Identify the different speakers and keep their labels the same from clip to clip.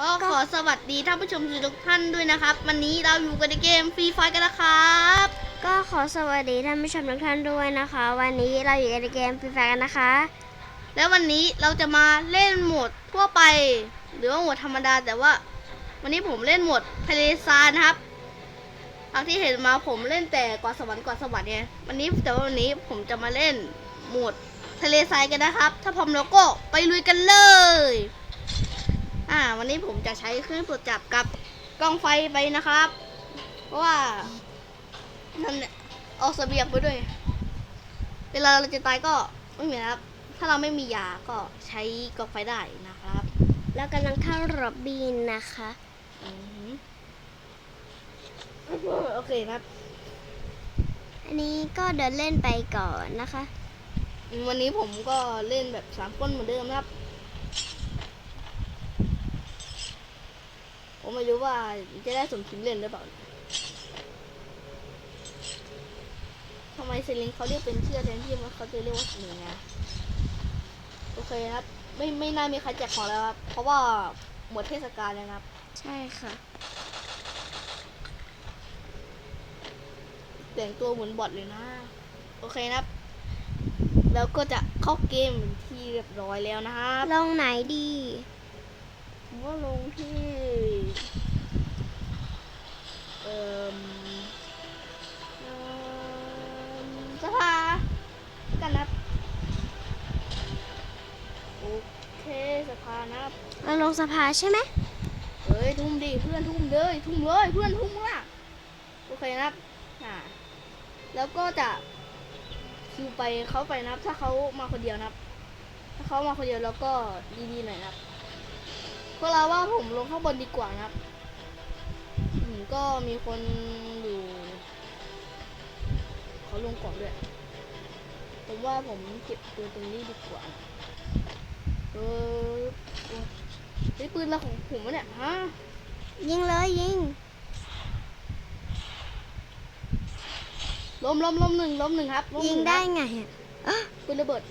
Speaker 1: ก็ขอสวัสดีท่านผู้ชมทุกท่านด้วยนะครับ วันนี้เราอยู่กันในเกมฟรีไฟกันนะครับ
Speaker 2: ก็ขอสวัสดีท่านผู้ชมทุกท่านด้วยนะคะ วันนี้เราอยู่ในเกมฟรีไฟกันนะคะ
Speaker 1: แล้ววันนี้เราจะมาเล่นโหมดทั่วไป หรือว่าโหมดธรรมดาแต่ว่า วันนี้ผมเล่นโหมดทะเลทรายนะครับทางที่เห็นมาผมเล่นแต่เกาะสวรรค์เกาะสวรรค์ไงวันนี้แต่ว่าวันนี้ผมจะมาเล่นโหมดทะเลทรายกันนะครับ ถ้าพร้อมแล้วก็ไปลุยกันเลย อ่า วันนี้ผมจะใช้เครื่องตรวจจับกับกล้องไฟไปนะครับ เพราะว่านั่นเนี่ยเอาเสบียงไปด้วย เวลาเราจะตายก็ไม่มีนะครับ ถ้าเราไม่มียาก็ใช้กองไฟได้นะครับ
Speaker 2: แล้วกำลังเข้าร็อบบินนะคะ
Speaker 1: อืมโอเคครับ
Speaker 2: อันนี้ก็เดินเล่นไปก่อนนะคะ
Speaker 1: วันนี้ผมก็เล่นแบบสามคนเหมือนเดิมนะครับ ผมไม่รู้ว่าจะได้สมคิมเล่นหรือเปล่าทำไมเซลิงเขาเรียกเป็นเชื่อแทนที่มันเขาจะเรียกว่าสมิงไงโอเคครับ ไม่ไม่น่ามีใครแจกของแล้วครับ เพราะว่าหมดเทศกาลแล้วนะครับ
Speaker 2: ใช่ค่ะ
Speaker 1: แต่งตัวเหมือนบอทเลยนะ โอเคนะครับ แล้วก็จะเข้าเกมที่เรียบร้อยแล้วนะครับ
Speaker 2: ลงไหนดี
Speaker 1: ผมว่าลงที่ เอ่อสภากันนะครับโอเคสภานับ
Speaker 2: เราลงสภาใช่ไหม
Speaker 1: เฮ้ยทุ่มดิเพื่อนทุ่มเลยทุ่มเลยเพื่อนทุ่มละโอเคนะครับอ่าแล้วก็จะคิวไปเขาไปนะครับ ถ้าเขามาคนเดียวนะครับ ถ้าเขามาคนเดียวแล้วก็ดีๆหน่อยนะครับ พวกเราว่าผมลงข้างบนดีกว่านะครับอืมก็มีคนอยู่เขาลงก่อนด้วย ผมว่าผมเก็บปืนตรงนี้ดีกว่า เออเฮ้ยปืนละของผมวะเนี่ยฮะ
Speaker 2: ยิงเลยยิง
Speaker 1: ล้มล้มล้มหนึ่งล้มหนึ่งครับล้มห
Speaker 2: ยิ
Speaker 1: นึ่
Speaker 2: ง
Speaker 1: ค
Speaker 2: ได้
Speaker 1: รับ
Speaker 2: ไงอะอ๊ะ
Speaker 1: ปืนระเบิด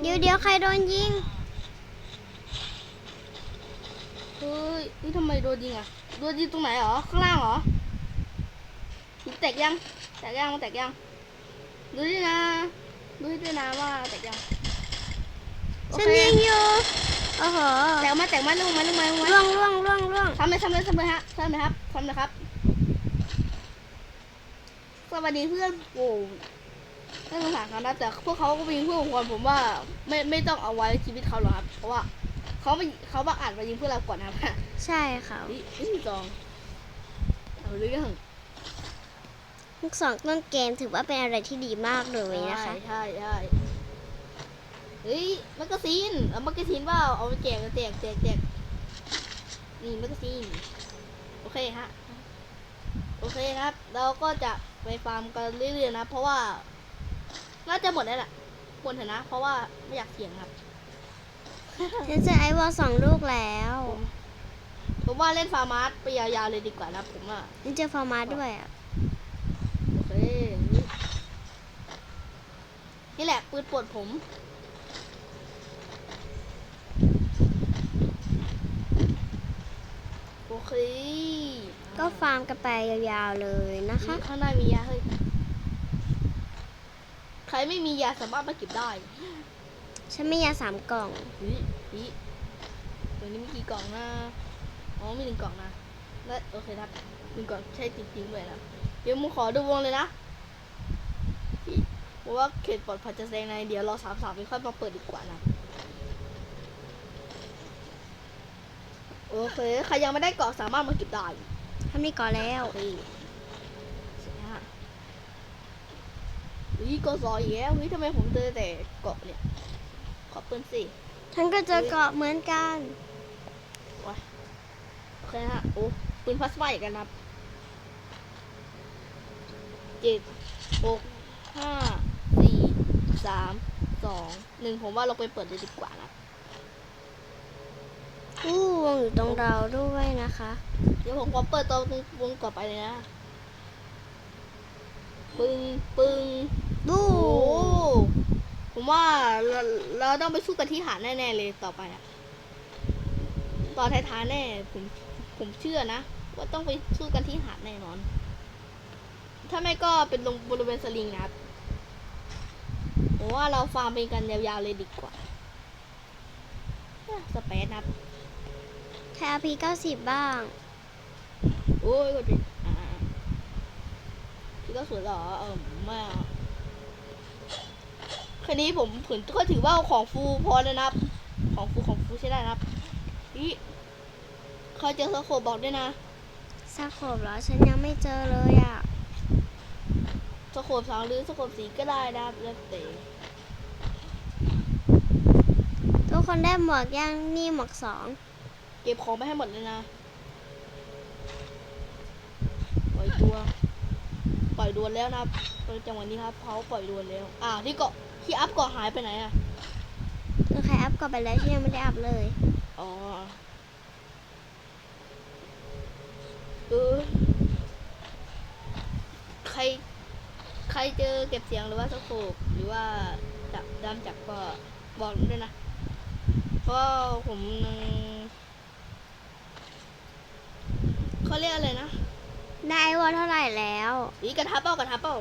Speaker 2: เดี๋ยวเดี๋ยวใครโดนยิง
Speaker 1: เฮ้ยนี่ทำไมโดนยิงอะโดนยิงตรงไหนเหรอ ข้างล่างเหรอหินแตกยัง แตกยังมันแตกยัง ดูดินะ ดูดินะว่าแตกยังโอ
Speaker 2: ฉัน
Speaker 1: เค
Speaker 2: ยิงอยู่โอ้โห
Speaker 1: แตกมาแตกมาลงมาลงมาลงมา
Speaker 2: ล่วงล่วงล่วงล่วง
Speaker 1: ทำเลยทำเลยทำเลยฮะทำเลยครับทำเลยครับสวัสดีเพื่อนโอ้ไม่สงสารเขานะแต่พวกเขาก็เป็นเพื่อนของคนผมว่าไม่ไม่ต้องเอาไว้ชีวิตเขาหรอกครับ เพราะว่า เขาไม่เขาบังอาจมายิงเพื่อนเราก่อนนะครับ
Speaker 2: ใช่ค่ะ
Speaker 1: นี่นี่จองเอาเรื่อง
Speaker 2: ลูกสองต้นเกมถือว่าเป็นอะไรที่ดีมากเลยนะคะ
Speaker 1: ใช่ใช่ใช่เฮ้ยแมกกาซีนเอาแมกกาซีนเปล่าเอาไปแจกแจกแจกแจกนี่แมกกาซีนโอเคฮะโอเคครับ เราก็จะไปฟาร์มกันเรื่อยๆนะ เพราะว่า น่าจะหมดแล้วแหละหมดเถอะนะ เพราะว่าไม่อยากเสี่ยงครับ
Speaker 2: ฉันเจอไอวอลสองลูกแล้ว
Speaker 1: ผมว่าเล่นฟาร์มาสไปยาวๆเลยดีกว่านะผมอะ
Speaker 2: ฉันเจอฟอร์มาด้วยอะ
Speaker 1: โอเคนี่แหละปืนปวดผม โอเค
Speaker 2: ก็ฟาร์มกันไปยาวๆเลยนะคะ
Speaker 1: ข้างหน้ามียาเฮ้ย ใครไม่มียาสามารถมาเก็บได้
Speaker 2: ฉันไม่ยาสามกล่อง
Speaker 1: วิวิตัวนี้มีกี่กล่องนะ อ๋อมีหนึ่งกล่องนะ และโอเคครับหนึ่งกล่องใช่จริงๆเลยนะ เดี๋ยวมึงขอดูวงเลยนะเพราะว่าเขตปลอดภัยจะแสดงในเดี๋ยวรอสามสามไปค่อยมาเปิดดีกว่านะ โอเค ใครยังไม่ได้เกาะสามารถมาเก็บได้
Speaker 2: ทำนี่ก่อนแล้ว
Speaker 1: โอเคเสร็จแล้วฮะวิเกาะสอยอีกแล้ววิทำไมผมเจอแต่เกาะเนี่ย ขอปืนสิ
Speaker 2: ฉันก็เจอเกาะเหมือนกัน
Speaker 1: โอเคฮะโอ้ปืนพลาสมาอีกกันนะครับเจ็ดหกห้าสี่สามสองหนึ่งผมว่าเราไปเปิดเลยดีกว่านะ
Speaker 2: อู้วงอยู่ตรงเราด้วยนะคะ
Speaker 1: เดี๋ยวผมขอเปิดตัวตรงวงต่อไปเลยนะปึ้งปึ้ง
Speaker 2: บู
Speaker 1: โอ้ ผมว่าเราเราต้องไปสู้กันที่หาดแน่ๆเลยต่อไปอะตอนท้ายๆแน่ผมผมเชื่อนะ ว่าต้องไปสู้กันที่หาดแน่นอน ถ้าไม่ก็เป็นลงบริเวณสลิงนะครับผมว่าเราฟาร์มเป็นกันยาวๆเลยดีกว่าอะสเปซนะครับ
Speaker 2: แค่พีเก้าสิบบ้าง
Speaker 1: โอ้ยก็จะอ่าพี่ก็สวยเหรอ เออไม่เอา คันนี้ผมผืนก็ถือว่าของฟูพอแล้วนะครับ ของฟูของฟูใช้ได้นะครับนี่เขาเจอสโคปบอกด้วยนะ
Speaker 2: สโคบเหรอฉันยังไม่เจอเลยอะ
Speaker 1: สโคปสองหรือสโคปสีก็ได้นะครับแล้วแต่
Speaker 2: ทุกคนได้หมวกยังนี่หมวกสอง
Speaker 1: เก็บของไปให้หมดเลยนะปล่อยตัว ปล่อยดวนแล้วนะครับตอนจังหวะนี้ครับเขาปล่อยดวนแล้ว อ่าที่เกาะ ที่อัพเกาะหายไปไหนอะ
Speaker 2: คือใครอัพก็ไปแล้วที่ยังไม่ได้อัพเลย
Speaker 1: อ๋อเออใคร ใครเจอเก็บเสียงหรือว่าสโคปหรือว่าจับดำจับก็บอกผมด้วยนะ เพราะผมเขาเรียกอะไรนะ
Speaker 2: ได้ไอวอลเท่าไหร่แล้ว
Speaker 1: นี่กระทะเป้ากระทะเป้า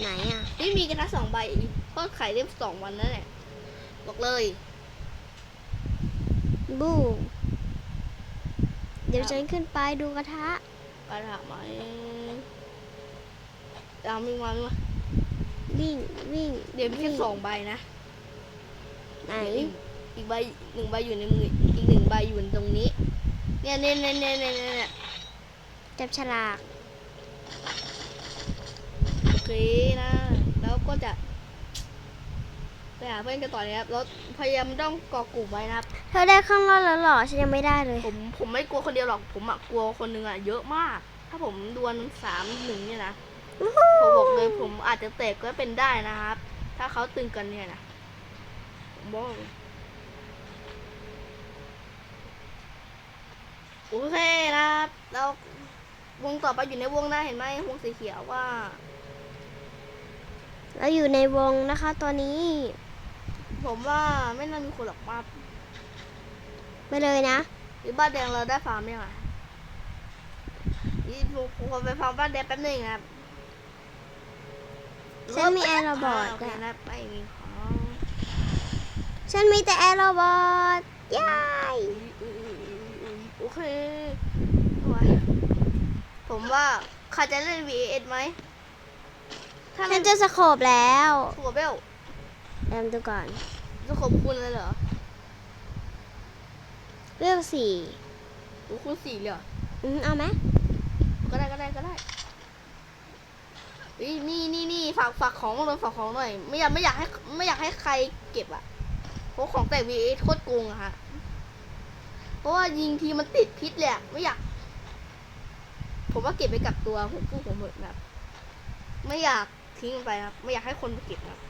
Speaker 2: ไหนอะ
Speaker 1: นี่มีกระทะสองใบทอด ไข่ได้สองวันนั่นแหละบอกเลย
Speaker 2: บู เดี๋ยวฉันขึ้นไปดูกระทะ
Speaker 1: กระทะไหมตามมีวันมา
Speaker 2: วิ่งวิ่ง
Speaker 1: เดี๋ยวมีแค่
Speaker 2: วิ่
Speaker 1: สองใบนะ
Speaker 2: ไหน
Speaker 1: อีกอีกใบหนึ่งใบอยู่ในมืออีกหนึ่งใบอยู่ตรงนี้ เนี่ยเนี่ยเนี่ยเนี่ยเนี่ยเนี่ย
Speaker 2: จับฉลาก
Speaker 1: โอเคนะ แล้วก็จะ ไปหาเพื่อนกันต่อเลยครับแล้วพยายามต้องเกาะกลุ่มไว้นะครับ
Speaker 2: เธอได้ข้างรอดแล้วเหรอฉันยังไม่ได้เลย
Speaker 1: ผมผมไม่กลัวคนเดียวหรอกผมอะกลัวคนหนึ่งอะเยอะมาก ถ้าผมดวลสามหนึ่งเนี่ยนะผมบอกเลยผมอาจจะแตกก็เป็นได้นะครับ ถ้าเขาตึงกันเนี่ยนะผมบอกเลยโอเคนะครับเราวงต่อไปอยู่ในวงนะเห็นไหมวงสีเขียวว่า
Speaker 2: เราอยู่ในวงนะคะตอนนี้
Speaker 1: ผมว่าไม่น่ามีคนหรอกมา
Speaker 2: ไปเลยนะ
Speaker 1: หรือบ้านแดงเราได้ฟาร์มยังไงนี่ผมผมไปฟาร์มบ้านแดงแป๊บหนึงนะครับ
Speaker 2: ฉันมีแอร์โรบอท
Speaker 1: โอเค
Speaker 2: อะ
Speaker 1: นะไม่มีของ
Speaker 2: ฉันมีแต่แอร์โรบอทยาย
Speaker 1: อุ๊ยอุ๊ยอุ๊ยอุ๊ยโอเคเอาไว้ผมว่าใครจะเล่น VS ไหมถ้า
Speaker 2: ฉั
Speaker 1: เล่
Speaker 2: น
Speaker 1: น
Speaker 2: เจอสโคบแล้ว
Speaker 1: ถูกเบล
Speaker 2: เริ่มดูก่อน
Speaker 1: จะขอบคุณเลยเหรอ
Speaker 2: เวลสี่
Speaker 1: โอ้คุณสี่เลยเหรอ
Speaker 2: อืมเอาไหม
Speaker 1: ก็ได้ก็ได้ก็ได้เฮ้ยนี่นี่นี่ฝากฝากของเลยฝากของหน่อย ไม่อยากไม่อยากให้ไม่อยากให้ใครเก็บอะเพราะของแต่ VS โคตรโกงอะฮะเพราะว่ายิงทีมันติดพิษเลยอะไม่อยาก ผมว่าเก็บไปกับตัวผมพูดผมเหมือนแบบ ไม่อยากทิ้งมันไปครับ ไม่อยากให้คนมาเก็บครับ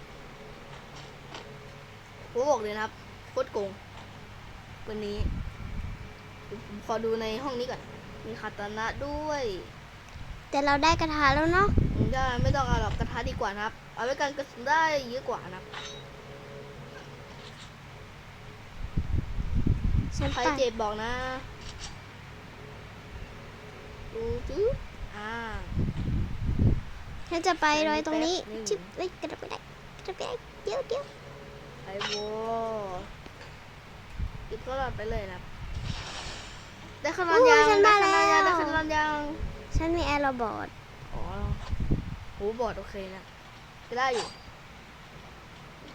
Speaker 1: ผมบอกเลยนะครับโคตรโกงวันนี้เดี๋ยวผมขอดูในห้องนี้ก่อน มีคาตานะด้วย
Speaker 2: แต่เราได้กระทะแล้วเนาะ
Speaker 1: ผมจะไม่ต้องเอาหรอกกระทะดีกว่านะครับ เอาไว้กันกระสุนได้เยอะกว่านะครับ
Speaker 2: ฉัน
Speaker 1: ใคร
Speaker 2: ไป
Speaker 1: เจ็บบอกนะดูจื๊บอ่า
Speaker 2: ฉันจะไปโดยตรงนี้
Speaker 1: แป๊บนึง
Speaker 2: ชิบเอ้ยกระโดดไม่ได้กระโดดไม่ได้เดี๋ยวเดี๋ยว
Speaker 1: ไอโวอีกก็หลอดไปเลยนะครับได้ขนาดยังได้ขนาดยังได้ขนาดยัง
Speaker 2: ฉันมีแอร์โรบอท
Speaker 1: อ๋อโหบอดโอเคนะก็ได้อยู่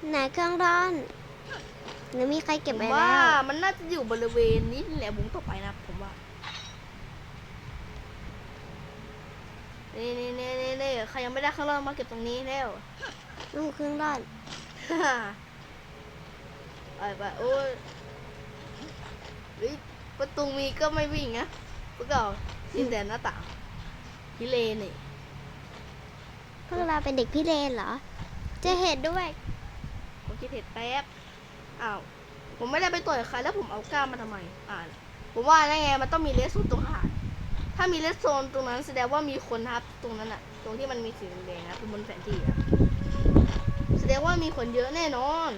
Speaker 2: ไหนเครื่องร้อนหรือมีใครเก็บ
Speaker 1: ผม
Speaker 2: ไว้
Speaker 1: ว่า
Speaker 2: แล้ว
Speaker 1: มันน่าจะอยู่บริเวณนี้แหละวงต่อไปนะครับผมว่านี่นี่นี่นี่นี่ใครยังไม่ได้ข้างล่างมาเก็บตรงนี้แล้ว
Speaker 2: ลูกเครื่องร้อน
Speaker 1: ไปไปโอ้ยเฮ้ยประตูมีก็ไม่วิ่งนะพวกเรายินแต่หน้าต่างพิเลนนี่
Speaker 2: พวกเราเป็นเด็กพี่เลนเหรอเจะเห็ดด้วย
Speaker 1: ผมคิดเห็ดแป๊บ อ้าว ผมไม่ได้ไปต่อยใครแล้วผมเอากล้ามมาทำไม อ่าผมว่าได้ไงมันต้องมีเลสโซนตรงหาดถ้ามีเลสโซนตรงนั้นแสดงว่ามีคนครับตรงนั้นอะตรงที่มันมีสีแดงๆนะบนแผนที่อะแสดงว่ามีคนเยอะแน่นอน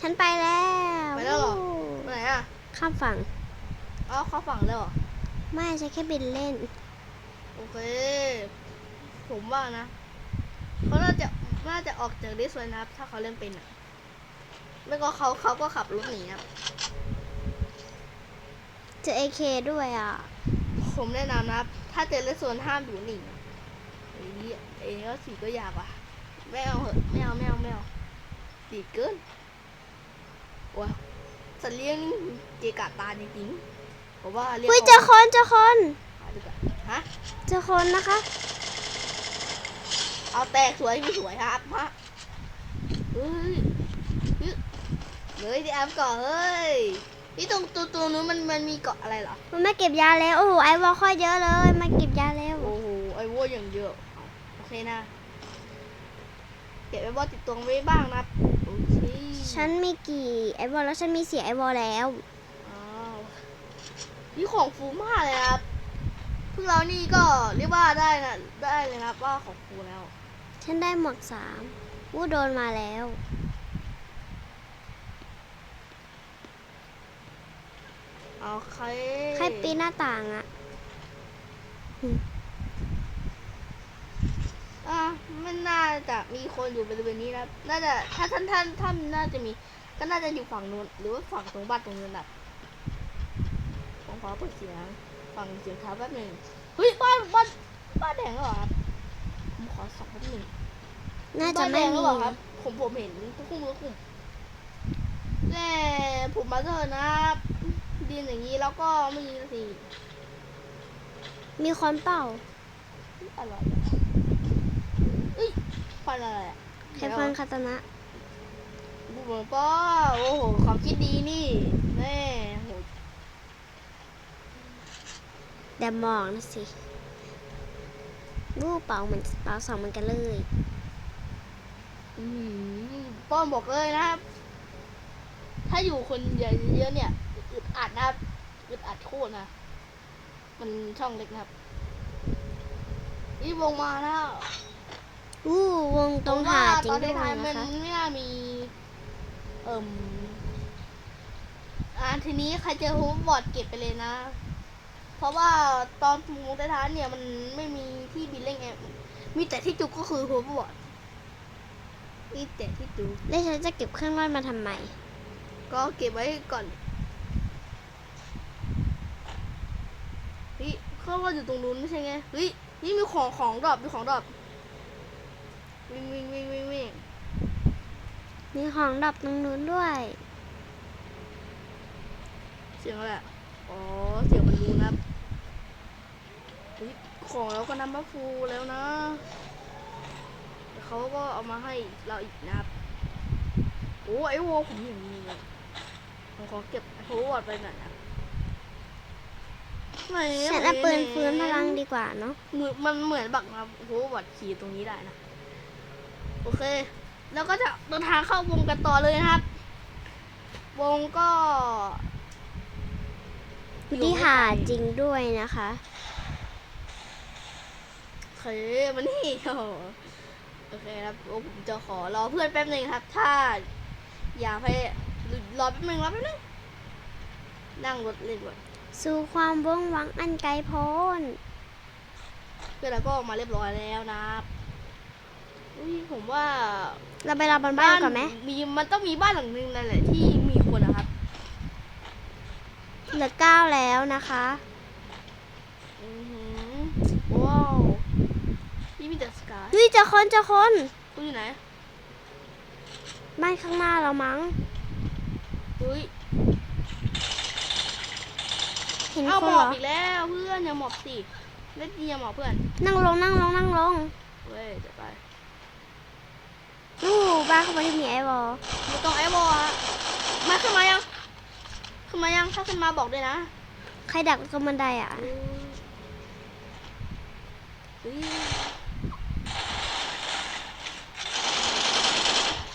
Speaker 2: ฉันไปแล้ว
Speaker 1: ไปแล้วเหรอ
Speaker 2: วู้
Speaker 1: ไปไหนอะ
Speaker 2: ข้ามฝั่ง
Speaker 1: อ๋อเขาฝั่งเลยเหรอ
Speaker 2: ไม่ใช่แค่บินเล่น
Speaker 1: โอเค ผมว่านะเขาน่าจะน่าจะออกจากดิสเลยนะครับถ้าเขาเล่นเป็นอะไม่ก็เขาเขาก็ขับรถหนีครับ
Speaker 2: เจอเอเคด้วยอะ
Speaker 1: ผมแนะนำนะครับถ้าเจอเลสโซนห้ามอยู่หนีไอ้นี่เองก็สีก็ยากว่ะไม่เอาเหอะไม่เอาไม่เอาไม่เอาสีเกิน ว้าสัตว์เลี้ยงนี่เกะกะตาจริงๆผมว่าเลี้ยง
Speaker 2: เฮ้ยเจอคนเจอคน
Speaker 1: เอาดีกว่าฮะ
Speaker 2: เจอคนนะคะ
Speaker 1: เอาแตกสวยไม่สวยครับมาเฮ้ยเฮ้ยเฮ้ยที่แอมก่อนเฮ้ยนี่ตรงตัวตัวนู้นมันมันมีเกาะอะไรเหรอ
Speaker 2: มันไม่เก็บยาแล้วโอ้โหไอวอลค่อยเยอะเลยมาเก็บยาแล้ว
Speaker 1: โอ้โหไอ้วัวอย่างเยอะโอเคนะเก็บไอ้วัวติดตัวไว้บ้างนะโอเค
Speaker 2: ฉันมีกี่ไอวอลแล้วฉันมีเสียไอวอลแล้ว
Speaker 1: อ้าวนี่ของฟูมากเลยนะครับพวกเรานี่ก็เรียกว่าได้นะได้เลยนะครับว่าของฟูแล้ว
Speaker 2: ฉันได้หมวกสามวู้โดนมาแล้ว
Speaker 1: เอาใคร
Speaker 2: ใครปีนหน้าต่างอะ
Speaker 1: อะไม่น่าจะมีคนอยู่บริเวณนี้นะครับน่าจะถ้าท่านท่านท่านน่าจะมี ก็น่าจะอยู่ฝั่งนู้นหรือว่าฝั่งตรงบ้านตรงนู้นนะผมขอเปิดเสียงฟังเสียงเท้าแป๊บหนึ่งเฮ้ยบ้านบ้านบ้านแดงเหรอครับผมขอสองแป๊บหนึ่ง
Speaker 2: น่าจะ
Speaker 1: บ้านแด
Speaker 2: ไม่
Speaker 1: งหรื
Speaker 2: มี
Speaker 1: อเปล่าครับ ผมผมเห็นทุกคุ้มทุกคุ้มแน่ผมมาเถอะนะครับ ดินอย่างนี้แล้วก็ไมมีสิ
Speaker 2: มีคนเปล่า
Speaker 1: อะไรอะเอ้ย ฟันอะไรอะ
Speaker 2: ใครฟังคาตนะ
Speaker 1: บุเหมือนป้าโอ้โหความคิดดีนี่แน่โห
Speaker 2: แต่มองนะสิวู้เป่าเหมือนเป่าสองเหมือนกันเลย
Speaker 1: อื้อหือป้อมบอกเลยนะครับ ถ้าอยู่คนเยอะๆเนี่ยอึดอัดนะครับอึดอัดโคตรนะ มันช่องเล็กนะครับนี่วงมาแล้ว
Speaker 2: วู้วงตรงหาดจริง
Speaker 1: ตอน
Speaker 2: ด้วย
Speaker 1: ท้ายๆมั
Speaker 2: นะ
Speaker 1: น
Speaker 2: คะ
Speaker 1: ไม่น่ามี เอ่มอ่าทีนี้ใครเจอฮูบอร์ดเก็บไปเลยนะ เพราะว่าตอนวงท้ายๆเนี่ยมันไม่มีที่บินเล่งแอมมีแต่ที่จุกก็คือฮูบอร์ดมีแต่ที่จุก
Speaker 2: แล้วฉันจะเก็บเครื่องรอดมาทำไม
Speaker 1: ก็เก็บไว้ก่อนเฮ้ยเครื่องว่าอยู่ตรงนู้นไม่ใช่ไงเฮ้ยนี่มีของของดรอปมีของดรอป วิ่งวิ่งวิ่งวิ่งวิ่ง
Speaker 2: มีของดับตรงนู้นด้วย
Speaker 1: เสียงอะไรอะอ๋อ เสียงมันรู้นะครับเฮ้ยของเราก็นำมาฟูแล้วนะแต่เขาก็เอามาให้เราอีกนะครับโอ้ไอโวผมอย่างนี้เลยผมขอเก็บโฮวอร์ดไปหน่อยนะไหน
Speaker 2: ฉันเอาปืน
Speaker 1: ไห
Speaker 2: ฟื้นพลังดีกว่าเนาะ
Speaker 1: เหมือนมันเหมือนบักนะครับโฮวอร์ดขี่ตรงนี้ได้นะ โอเค แล้วก็จะเดินทางเข้าวงกันต่อเลยนะครับ วงก็
Speaker 2: อยู่ที่หาดจริงด้วยนะคะ
Speaker 1: โอเคมานี่โอ้โหโอเคครับโอ้ผมจะขอรอเพื่อนแป๊บหนึงครับ ถ้า อยากให้รอแป๊บหนึงรอแป๊บหนึงนั่งรถเล่นก่อน
Speaker 2: สู่ความว่องหวังอันไกลโพ้น
Speaker 1: เพื่อนเราก็ออกมาเรียบร้อยแล้วนะครับ อุ้ยผมว่า
Speaker 2: เราไปรอบนบ้านก่อนไหม
Speaker 1: มีมันต้องมีบ้านหลังนึงนั่นแหละที่มีคนนะครับ
Speaker 2: เหลือเก้าแล้วนะคะ
Speaker 1: อือหือว้าวนี่มีแต่สกาย
Speaker 2: เฮ้ยเจอคนเจอคน
Speaker 1: คุณอยู่ไหน
Speaker 2: บ้านข้างหน้าเรามั้ง
Speaker 1: อุ้ย
Speaker 2: เห็น
Speaker 1: เอา
Speaker 2: คน
Speaker 1: หม
Speaker 2: เห
Speaker 1: อ
Speaker 2: ร
Speaker 1: บ
Speaker 2: อ
Speaker 1: อีกแล้วเพื่อนอย่าหมอบสิเล่นดีอย่าหมอบเพื่อน
Speaker 2: นั่งลงนั่งลงนั่งลง
Speaker 1: เว้ยจะไป
Speaker 2: อู้ บ้านเขาไม่ได้มีไอวอล
Speaker 1: อยู่ตรงไอ้บอลอะมาขึ้นมายัง ขึ้นมายัง ถ้าขึ้นมาบอกด้วยนะ
Speaker 2: ใครดักตรงบันไดอะ
Speaker 1: เฮ้ย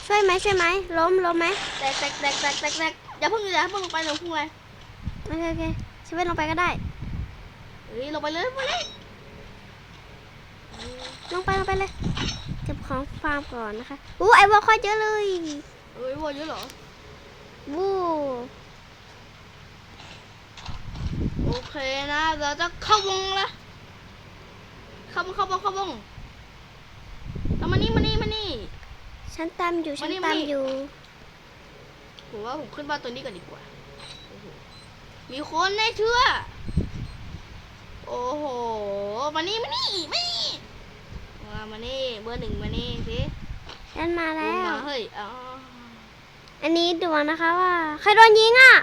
Speaker 2: ช่วยไหมช่วยไหมล้มล้มไหม
Speaker 1: แตกแตกแตกแตกแตกแตกอย่าเพิ่งอย่าเพิ่งลงไปลงพุ่งเลย
Speaker 2: โอเคโอเคช่วยลงไปก็ได้
Speaker 1: เฮ้ยลงไปเลยลงไปเลย
Speaker 2: ลงไปลงไปเลยเก็บ ของฟาร์มก่อนนะคะอู้ไอวอลค่อยเยอะเลย
Speaker 1: เฮ้ยวัวเยอะเหรอ
Speaker 2: วู้
Speaker 1: โอเคนะเราจะเข้าวงละเข้าวงเข้าวงเข้าวงเอามานี่มานี่มานี่
Speaker 2: ฉันตามอยู่ฉัน
Speaker 1: มานี่
Speaker 2: ตาม
Speaker 1: มานี่
Speaker 2: อยู่
Speaker 1: ผมว่าผมขึ้นบ้านตัวนี้ก่อนดีกว่าโอ้โหมีคนได้เชื่อ โอ้โห มานี่มานี่มานี่ มามานี่เบอร์หนึ่งมานี่สิ
Speaker 2: ฉันมาแล้
Speaker 1: มา ว เฮ้ยอ๋อ
Speaker 2: อันนี้ดูนะคะว่า ใครโดนยิงอะ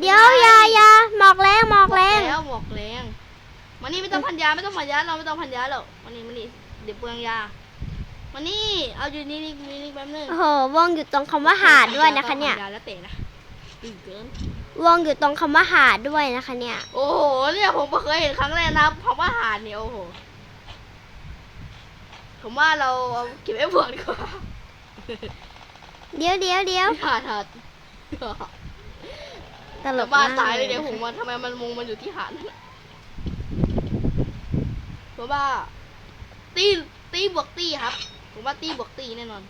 Speaker 2: เดี๋ยวอยาอยาหมอกแรงหมอกแรง
Speaker 1: แล้วหมอกแรงมานี่ไม่ต้องพันยาไม่ต้องพันยาเราไม่ต้องพันยาหรอกมานี่มานี่เดี๋ยวเปลืองยามานี่เอาอยู่นี่นี่นี่นี่แป๊บนึง
Speaker 2: โอ้โหวงอยู่ตรงคำว่าหาดด้วยนะคะ เนี่ย
Speaker 1: ต้องพัยาแล้วเตะนะดื้อเกิน
Speaker 2: วงอยู่ตรงคำว่าหาดด้วยนะคะเนี่ย
Speaker 1: โอ้โหเนี่ยผมก็เคยเห็นครั้งแรกนะเพราะว่าหาดเนี่ยโอ้โห ผมว่าเราเอาเก็บไว้เผื่อดีกว่า
Speaker 2: เดี๋ยวเดี๋ยวเดี๋ยว
Speaker 1: หาดหาด
Speaker 2: ตล
Speaker 1: แต่
Speaker 2: ก
Speaker 1: บ้ามา
Speaker 2: ก
Speaker 1: ตายเลย
Speaker 2: เล
Speaker 1: เดี๋ยวผมว่าทำไมมันมุงมันอยู่ที่หาดนั่นน่ะเพราะว่าตีตีบวกตีครับ ผมว่าตีบวกตีแน่นอน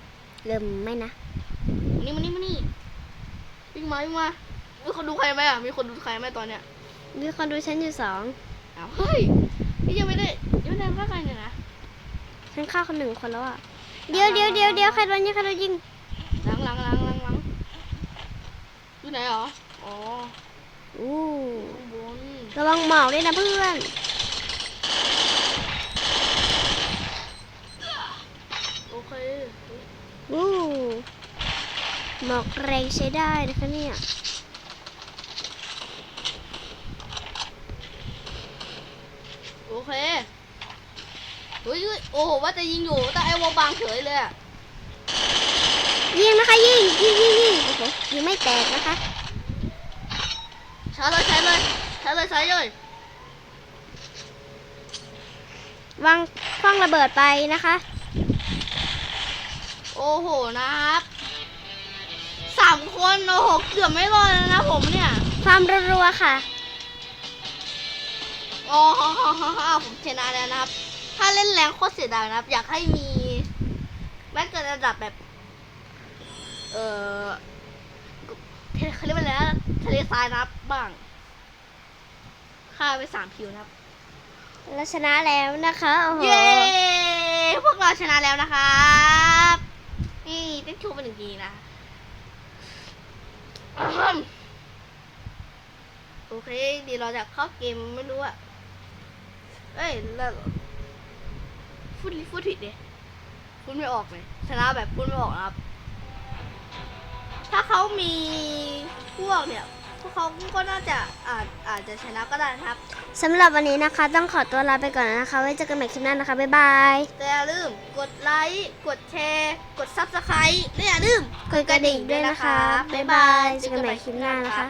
Speaker 2: เริ่มไหม่นะ
Speaker 1: มานี่มานี่มานี่วิ่งมาวิ่งมามีคนดูใครไหมอะมีคนดูใครไหมตอนเนี้ย
Speaker 2: มีคนดูฉันอยู่สอง
Speaker 1: อ้าวเฮ้ยนี่ยังไม่ได้ยังไม่ได้ร่างกายเนี่ยนะ
Speaker 2: ฉันฆ่าคนหนึ่งคนแล้วอะ เดี๋ยวเดี๋ยวเดี๋ยวเดี๋ยวใครโดนยิงใครโดนยิง
Speaker 1: หลังหลังหลังหลังหลังอยู่ไหนเหรอ อ๋อ
Speaker 2: อู้
Speaker 1: ข้างบน
Speaker 2: ระวังหมอกด้วยนะเพื่อน
Speaker 1: โอเค
Speaker 2: อู้หมอกแรงใช้ได้นะคะเนี่ย
Speaker 1: โอเคเฮ้ยเฮ้ยโอ้โหว่าจะยิงอยู่แต่ไอ้วงบางเฉยเลยอะ
Speaker 2: ยิงนะคะยิงยิงยิงยิงโอ้โหยิงไม่แตกนะคะ
Speaker 1: ใช้เลยใช้เลยใช้เลยใช้เลย
Speaker 2: วางคว้างระเบิดไปนะคะ
Speaker 1: โอ้โหนะครับสามคนโอ้โหเกือบไม่รอดแล้วนะผมเนี่ย
Speaker 2: ความรัวๆค่ะ
Speaker 1: อ๋อฮ่าฮ่าฮ่าฮ่าผมชนะแล้วนะครับ ถ้าเล่นแรงโคตรเสียดายนะครับ อยากให้มีแม้เกิดระดับแบบ เออเทเขาเรียกว่าอะไรนะทะเลทรายนะครับบ้างค่าไปสามคิวนะครับ
Speaker 2: เราชนะแล้วนะคะโอ้โห
Speaker 1: เย้พวกเราชนะแล้วนะครับนี่เต้นโชว์ไปหนึ่งทีนะอืมโอเคเดียวเราจะเข้าเกมไม่รู้อะเอ้ยแล้ว พูดพูดผิดดิพูดไม่ออกเลยชนะแบบพูดไม่ออกนะครับ ถ้าเขามีพวกเนี่ยพวกเขาก็น่าจะอาจอาจจะชนะก็ได้นะครับ
Speaker 2: สำหรับวันนี้นะคะ ต้องขอตัวลาไปก่อนนะคะ ไว้เจอกันใหม่คลิปหน้านะคะ บ๊ายบาย
Speaker 1: แต่อย่าลืมกดไลค์กดแชร์ กดซับสไครต์และอย่าลืม
Speaker 2: กดกระดิ่งด้วยนะคะ บ๊ายบายเจอกันใหม่คลิปหน้านะคะ